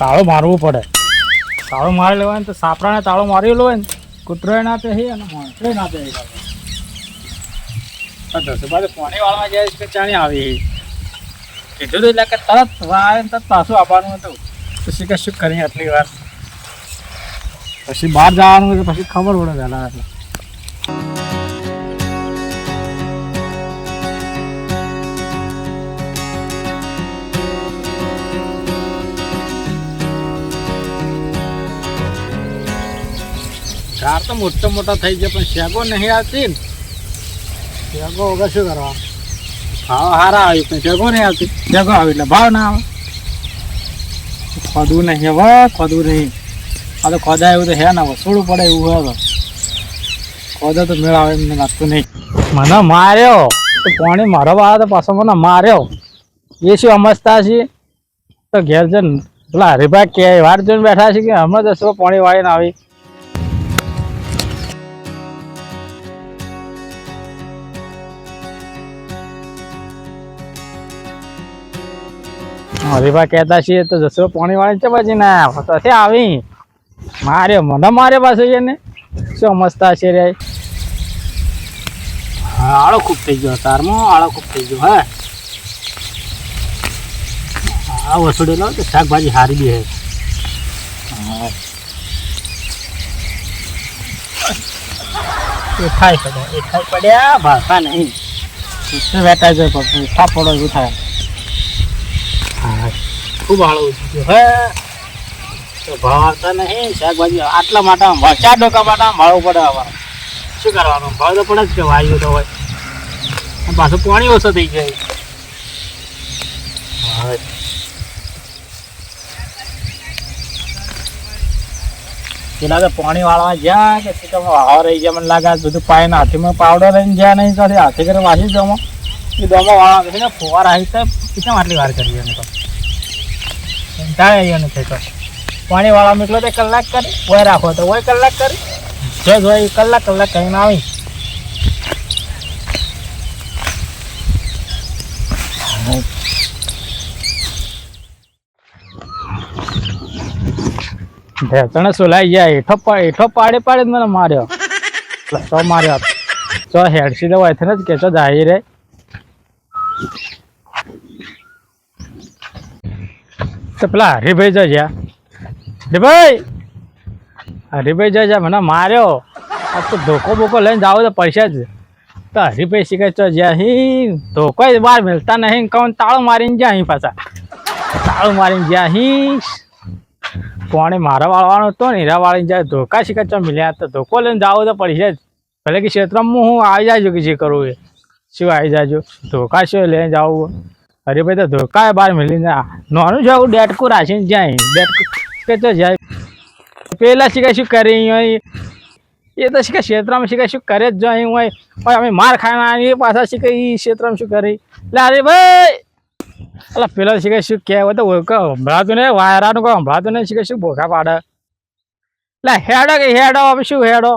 તાળો મારવું પડે. તાળો મારી લેવાય તો સાપરાને તાળો મારેલો હોય ને કૂતરોય ના પહે અને માણસોય ના પહે દસબાજુ પાણી વાળવા જાય કે ચાણી આવી કીધું હતું એટલે કે તરત ને તરત પાછું આપવાનું હતું. પછી કે શું કરી આટલી વાર. પછી બહાર જવાનું તો પછી ખબર પડે પહેલાં એટલે કાર તો મોટા મોટા થઈ ગયા પણ શેગો નહીં આવતી ને. શેગો વગર શું કરવા? ભાવ હારા આવી પણ શેગો નહીં આવતી. શેગો આવી એટલે ભાવ ના આવે. ખોદવું નહીં હવે ખોદવું નહીં. આ તો ખોદા એવું તો હે ના વસૂડવું પડે એવું હોય તો. ખોદા તો મેળાવે એમને લાગતું નહીં. મને માર્યો. તો પાણી મારો વાળા તો પાછો મને માર્યો. એ શું સમજતા છે તો ઘેર જઈને પેલા હરિભાઈ કે વાર જોઈને બેઠા છે કે હમણાં દસો પાણી વાળીને આવી? હરીભા કહેતા છીએ તો જસો પાણી વાળી છે પછી ના પછી આવી. માર્યો, મને માર્યો પાછો ને શું મસ્તા છે રે. આળો ખૂબ થઈ ગયો, તારમાં આળો ખૂબ થઈ ગયો, હે. આ વસુડેલો તો શાકભાજી હારી બી હે. એ ખાઈ પડ્યા, એ ખાઈ પડ્યા ભાષા નહીં. વેટાઈ જાય પછી થાપડો એવું થાય. ખૂબ ગયો હે તો ભાવ આવતા નહીં શાકભાજી આટલા માટે ચાર ડોકા માટે ભાવ પડે અમારે શું કરવાનું? ભાવ તો પડે જ કે વાયુ તો હોય. પાછું પાણી ઓછો થઈ જાય હા પેલા તો પાણી વાળવા જ્યાં કે તમે વાવ રહી ગયા મને લાગે બધું પાય હાથીમાં પાવડર રહીને જ્યાં નહીં તો હાથી કરે વાસી જમો. એ દમો છે આટલી વાર કરી એને તો? કંટાળે એને તો. પાણી વાળા મોકલો તો કલાક કરી ઓય રાખો તો ઓય કલાક કરી. જે હોય કલાક કલાક કરીને આવી. ભેસણ સુલાઈ ગયા? એઠો એઠો પાડે પાડે મને માર્યો. તો માર્યો. તો હેડસી તો હોય ને જ કે તો જાય રે. તો પેલા હરિભાઈ જો જ્યાં હરિભાઈ! હરિભાઈ જો જ્યાં મને માર્યો. આ તો ધોકો બોકો લઈને જાવ તો પૈસા જ. તો હરિભાઈ શીખે તો જ્યાં હી ધોકો બહાર મેલતા નહીં કહું તાળું મારીને જ્યાં અહીં પાછા? તાળું મારીને જ્યાં હિ કોણે મારા વાળવાનો હતો ને હીરા વાળી જાય ધોકા શીખે તો મળ્યા તો ધોકો લઈને જાવ તો પૈસા જ. ભલે કે ક્ષેત્રમાં હું આવી જાય કે જે કરવું એ. શું આવી જાજો. ધોકા શું લઈને જાવું અરે ભાઈ, તો ધોકા બહાર મિલીને ના નાનું છે આવું ડેટકું રાખીને જાય ડેટકું કે તો જાય. પેલા શીખાય શું કરી એ તો શીખે ક્ષેત્રમાં શીખાય શું કરે જ અહીં હોય. પણ અમે માર ખાના એ પાછા શીખે એ ક્ષેત્રમાં શું કરી? એટલે અરે ભાઈ! એટલે પેલા શીખે શું કહેવાય? તો ઓળખો સંભળાતું ને વાયરાનું કોઈ સંભળાતું નહીં શીખે શું ભોખા પાડે? એટલે હેડો કે હેડો શું હેડો?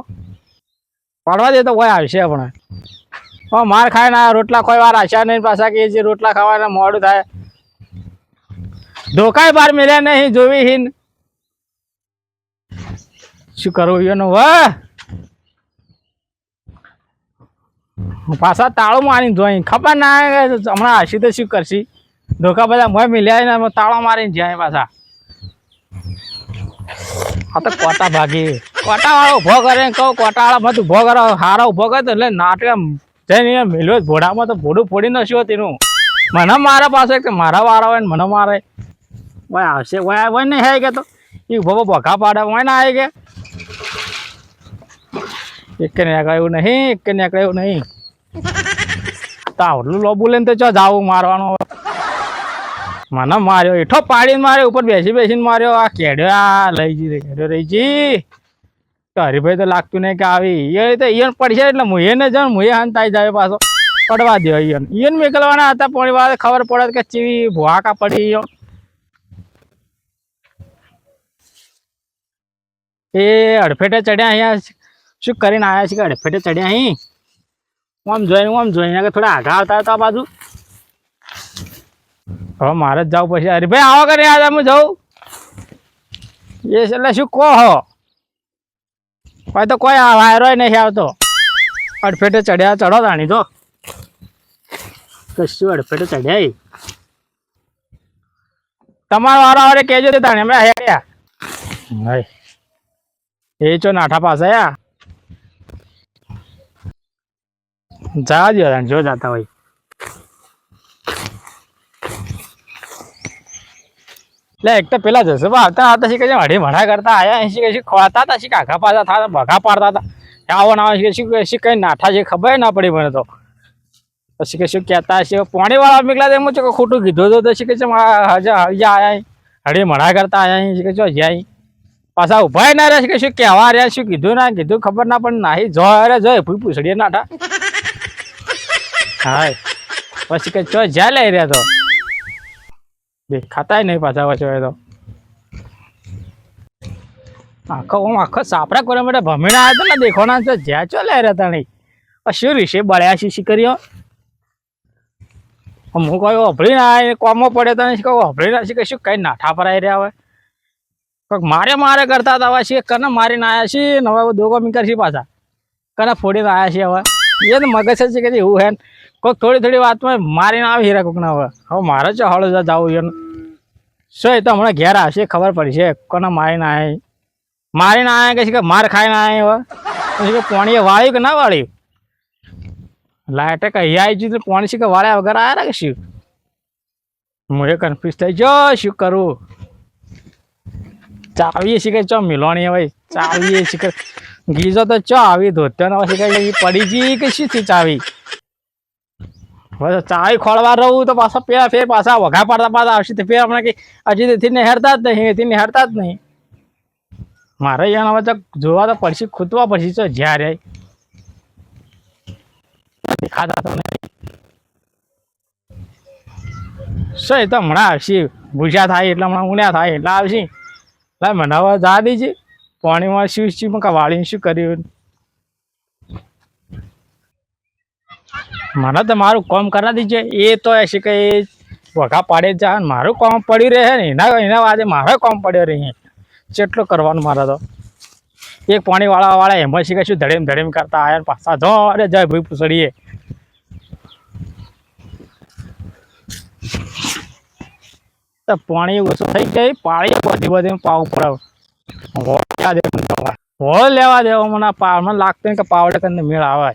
પાડવા દે તો હોય આવશે પણ. હવે માર ખાય ના રોટલા કોઈ વાર આશા નહીં, પાછા કે જે રોટલા ખાવાના મોડું થાય. ધોકાય બાર મળ્યા નહીં, જોવી હિન. શું કરવું એનું વાહ પાછા તાળું મારીને જોઈ ખબર ના હમણાં હસી તો શું કરશી? ધોકા બધા મોય મિલ્યા ને તાળો મારીને જાય પાછા. આ તો કોટા ભાગી. કોટા વાળો ઊભો કરે કહું કોટા વાળા બધું ઊભો કરો. હારો ઊભો કરે તો એટલે નાટક મેલ્યો ભોડામાં તો ભોડું ફોડી નસ્યો તેનું મને મારે પાસે મારા વાળા હોય ને મને મારે. ભાઈ આવશે ભાઈ હોય નહીં હે કે તો. એ ઊભો ભોખા પાડે હોય ને આવી ગયા. એક નીકળે એવું નહીં, એક નીકળે એવું નહીં. તો આટલું લોબુ લઈને તો ચો જાવું મારવાનું મને માર્યો એઠો પાડીને માર્યો, ઉપર બેસી બેસીને માર્યો. આ કેડ્યો, આ લઈ જી કેડ્યો રહી જી તો હરીભાઈ તો લાગતું નહીં કે આવી. એ તો ઈયન પડશે એટલે હું એને જાઉં હું એ હંતાઈ જાય પાછો. પડવા દો ઈયન. ઈયન મોકલવાના હતા, પણ વાર ખબર પડે કે ચીવી ભુઆકા પડી ગયો. એ હડફેટે ચડ્યા અહીંયા. શું કરીને આવ્યા છે કે અડફેટે ચડ્યા અહીં? આમ જોઈને આમ જોઈને કે થોડા આઘા આવતા હતા બાજુ. હવે મારે જ જવું પછી અરે ભાઈ આવો કરે આજે હું જાઉં. એ એટલે શું કહો? કોઈ તો કોઈ આ વાયરો નહીં આવતો. અડફેટે ચડ્યા ચડો તાણી તો. કશું અડફેટે ચડ્યા તમારો વારો આવે કહેજો તે તાણી અમે હેડ્યા એ ચો નાઠા પાસે આયા. જા જો જાતા હોય. લે, એક તો પેલા જસબા આવતા હતા શીખે છે હળી ભણા કરતા આયા શીખે છે ખોવાતા હતા શીખ આખા પાછા હતા ભગા પાડતા હતા. આવો ના આવે શીખે શીખ કઈ નાઠા છે ખબર ના પડી મને તો. પછી કે શું કહેતા છે પાણી વાળા નીકળ્યા એમ છે કે ખોટું કીધું તો શીખે છે હજા હજા આયા હળી ભણા કરતા આયા શીખે છે જ્યાં પાછા ઊભા ના રહ્યા શીખે શું કહેવા રહ્યા, શું કીધું ના કીધું ખબર ના પણ નાહી જો અરે જો પૂછડીએ નાઠા. હા પછી કે ચો જ્યાં લઈ રહ્યા તો? દેખાતાય નહીં પાછા વચ્ચે તો. આખો હું આખો સાપડા કરવા માટે ભમીને આવ્યા ને દેખોના તો જ્યાં ચો લે રહ્યા નહીં શું રીશે બળ્યા શીશી કર્યો? હું કહ્યું અભળી ના કોમો પડે તો કહું અભળી ના શીખે શું, કઈ નાઠા પર રહ્યા હોય. કોઈક મારે મારે કરતા હતા હવે શીખ કને મારીને આવ્યા છીએ, ને હવે દોગો મી કરશી પાછા. કને ફોડીને આવ્યા છીએ હવે. એ મગજ છે કે એવું હે કોઈક થોડી થોડી વાતમાં મારીને આવી હીરા કોકના હવે. હવે મારે જ હળ જવું એનું શું એ તો હમણાં ઘેર આવશે, ખબર પડશે કોને મારીને આવે મારીને આવે કે કે માર ખાઈને આવે હવે? કે પોણીએ વાળ્યું કે ના વાળ્યું? લાઈટે કહી આવી છે તો પોણી છે કે વાળ્યા વગર આવ્યા કે શું? હું એ કન્ફ્યુઝ થઈ જો, શું કરું? ચાવીએ શીખે ચો મિલોણી હવે? ચાવીએ શીખે ગીજો તો ચો આવી ધોત્યો ને કઈ પડી જઈ કે શું થી ચાવી? હવે ચાવી ખોળવા રહું તો પાછા પેલા ફેર પાછા વઘા પાડતા પાછા આવશે તો ફેર હમણાં કે હજી તેથી નિહારતા જ નહીં, એથી નિહારતા જ નહીં. મારે અહીંયા હવે જોવા તો પડશે, ખૂતવા પડશે તો જ્યારે દેખાતા તો નહીં. શું એ તો હમણાં આવશે? ભૂસા થાય એટલે હમણાં ઉણ્યા થાય એટલે આવશે. લા મને જા દીજે. પાણીમાં શું શું વાળીને શું કર્યું? મને તો મારું કામ કરા દીજે. એ તો એસી કે એ વઘા પાડે જ જા. મારું કામ પડ્યું રહે ને, એના એના વાજે મારે કામ પડ્યો રહે. જેટલું કરવાનું મારે તો. એક પાણી વાળા એમ એમાં શીખે શું ધડેમ ધડેમ કરતા આયા પાછા જો, અરે જય ભાઈ પૂછડીએ. તો પાણી ઓછું થઈ ગઈ પાણી બધી બધી પાવ પડે હોળ લેવા દેવો મને પાવ મને લાગતું કે પાવડે કરીને મેળ આવે.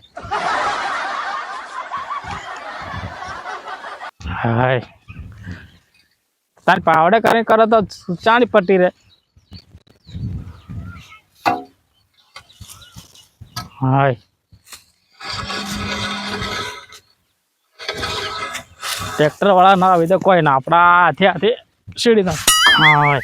હાય. તાર પાવડે કરે કરો તો ચાણી પટ્ટી રે હાય. ટ્રેક્ટર વાળા ના આવી કોઈ ના, આપણા હાથે હાથે સીડી ના હાય.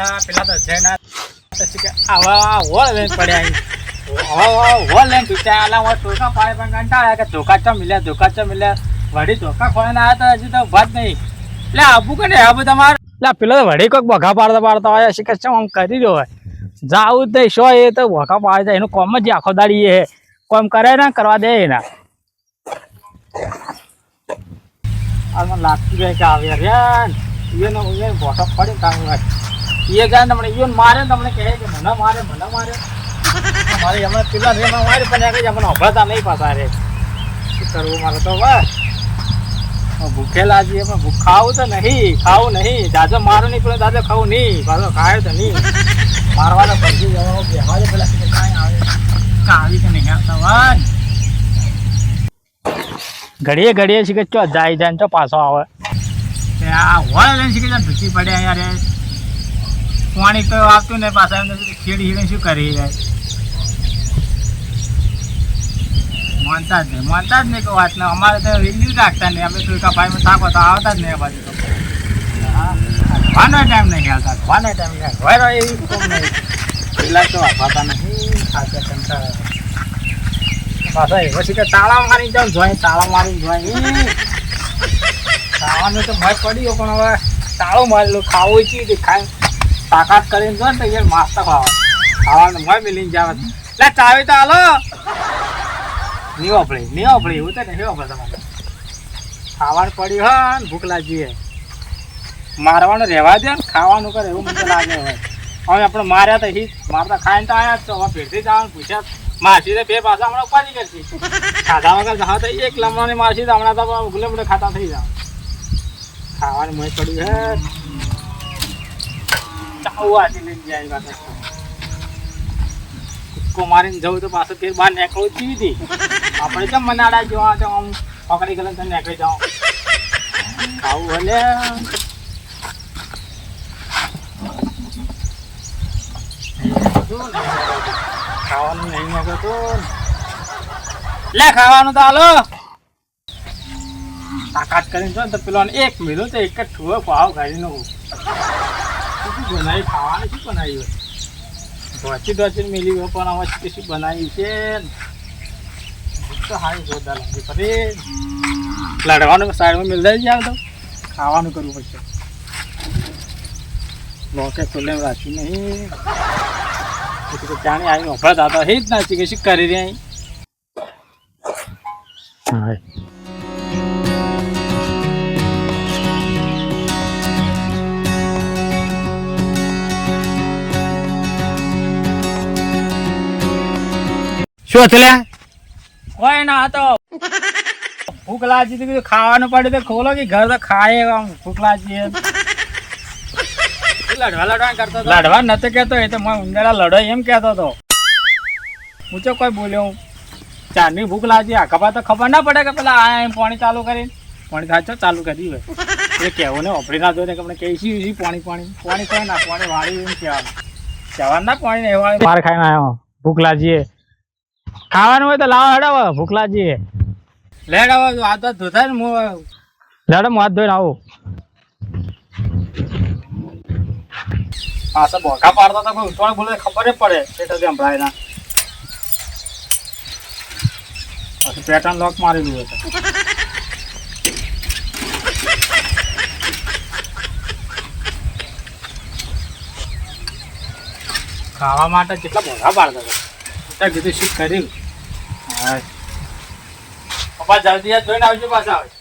યા પેલા તો જૈના પછી કે આવા હોળ લઈને પડ્યા હોળ લઈને તૂટ્યા આલા હોય ધોકા પાડે પણ કંટાળ્યા કે ધોકા ચમ મિલ્યા ધોકા ચમ મિલ્યા. વળી ધોકા ખોઈને આવ્યા તો હજી તો ભાત નહીં. એટલે આબુ કે ને આબુ તમારે એટલે પેલો તો વળી કોઈક બઘા પાડતા પાડતા હોય શીખર ચમ આમ કરી રહ્યો હોય? જાવું નહીં શો એ તો બઘા પાડે છે એનું કોમ જ આખો દાડી એ. કોમ કરે ને કરવા દે એના. આ મને લાગતું જાય કે આવે રે એનો એ પડી કામ હોય. એ જાય તમને ઈયોને મારે તમને કહે કે મને મારે મને મારે. મારે હમણાં પેલા રે મારે પણ એ કે મને અભળતા નહીં પાછા રે શું કરવું મારે તો બસ. ભૂખેલા છીએ પણ ખાવું તો નહીં, ખાવું નહીં. દાદો મારો નહીં પેલો દાદો ખાવું નહીં. પાછો ખાય તો નહીં. મારવા તો પછી જવાનો, બેહવા પેલા કાંઈ આવે. કાવી કે નહીં આવતા વાન ઘડીએ ઘડીએ શીખે ચો, જાય જાય ચો પાછો આવે. આ હોય લઈને શીખે ભૂસી પડ્યા યાર. પાણી તો આવતું ને પાછા ખીડી ખીડી શું કરી જાય માનતા જ નહીં, માનતા જ નહીં કોઈ વાત ને અમારે તો રિન્યુ રાખતા નહીં. અમે સુરકા ભાઈમાં થાકો તો આવતા જ નહીં આ બાજુ તો. વાનો ટાઈમ નહીં ખ્યાલતા વાનો ટાઈમ નહીં. હોય એવી નહીં. પેલા તો વાપરતા નહીં. ખાતા કંટાળા પાછા એવો છે તાળા મારી જાઉં જોઈ, તાળા મારી જોઈ. ખાવાનું તો મજ પડી ગયો પણ હવે તાળો મારેલું ખાવું છે ખાય તાકાત કરીને જો ને તો યાર માસ્ત ખાવા. ખાવાનું મય મિલીને જાવ લે ચાવી તો હાલો. નહીં વાપરે નહીં વાપરે એવું તો નહીં વાપરે તમારે. ખાવાનું પડ્યું હા ભૂખ લાગી મારવાનું રહેવા દે ને, ખાવાનું કરે એવું મને લાગે હવે. હવે આપણે માર્યા તો હી મારતા ખાઈને તો આવ્યા જ હવે ફેરથી જવાનું પૂછ્યા માસી તો બે પાછા હમણાં ઉપાધી કરતી ખાધા વગર હા તો એક લમણાની માસી તો હમણાં તો ઉગલે ગુલે ખાતા થઈ જાવ ખાવાનું મય પડ્યું હે. ચાવું આથી લઈને જાય પાછા કૂદકો મારીને જવું તો પાછું ફેર બહાર નીકળવું ચીવી હતી આપણે કેમ મનાડા જોવા તો આમ પકડી ગયેલા તો નીકળી જાઓ. આવું ભલે. ખાવાનું નહીં તો લે ખાવાનું તો હાલો. તાકાત કરીને જો તો પેલો એક મિલો તો એક જ ઠુઓ ભાવ નાખું શું બનાવી ખાવાનું શું બનાવ્યું ઢોચી ઢોચી મેલી હોય પણ આમાં શું બનાવ્યું છે? તો સારી જોરદાર લાગે ફરી લડવાનું સાઈડમાં મિલ જાય તો. ખાવાનું કરવું પડશે. લોકે ખુલ્લે રાખ્યું નહીં. પછી તો જાણે આવીને ઊભા દાદા હે જ ના કે શું કરી રહ્યા હા શું હતું કોઈ ના હતો. ભૂખ લાગી હતી ખાવાનું પડ્યું તો ખોલો કે ઘર તો ખાય આમ ભૂખ લાગી લડવા લડવા કરતો લડવા નતો કેતો એ તો મને ઉંદરા લડો એમ કેતો હતો. હું તો કોઈ બોલ્યો હું? ચારની ભૂખ લાગી આ ખબર તો ખબર ના પડે કે પેલા આ એમ પાણી ચાલુ કરીને. પાણી થાય તો ચાલુ કરી દીધું એ કહેવું ને ઓપરી ના જોઈને કે આપણે કહીશું ઈ પાણી પાણી પાણી કોઈ ના પાણી વાળી એમ કહેવાનું. કહેવાનું ના પાણી ને એવા માર ખાઈને આવ્યો ભૂખ લાગીએ ખાવાનું હોય તો લાવો હેડાવો ભૂખ લાગીએ લેડ આવો હાથ હાથ ધોતા ને હું લેડો હું હાથ ધોઈને આવું. પાછા બોકા પાડતા તો કોઈ ઉઠવાણ બોલે ખબર જ પડે પેટા સંભળાય ના પેટર્ન લોક મારી દીધો છે. ખાવા માટે કેટલા બોકા પાડતા હતા. તો કીધું શું કર્યું? હા. પપ્પા જલ્દી જોઈને આવજો પાછા. આવે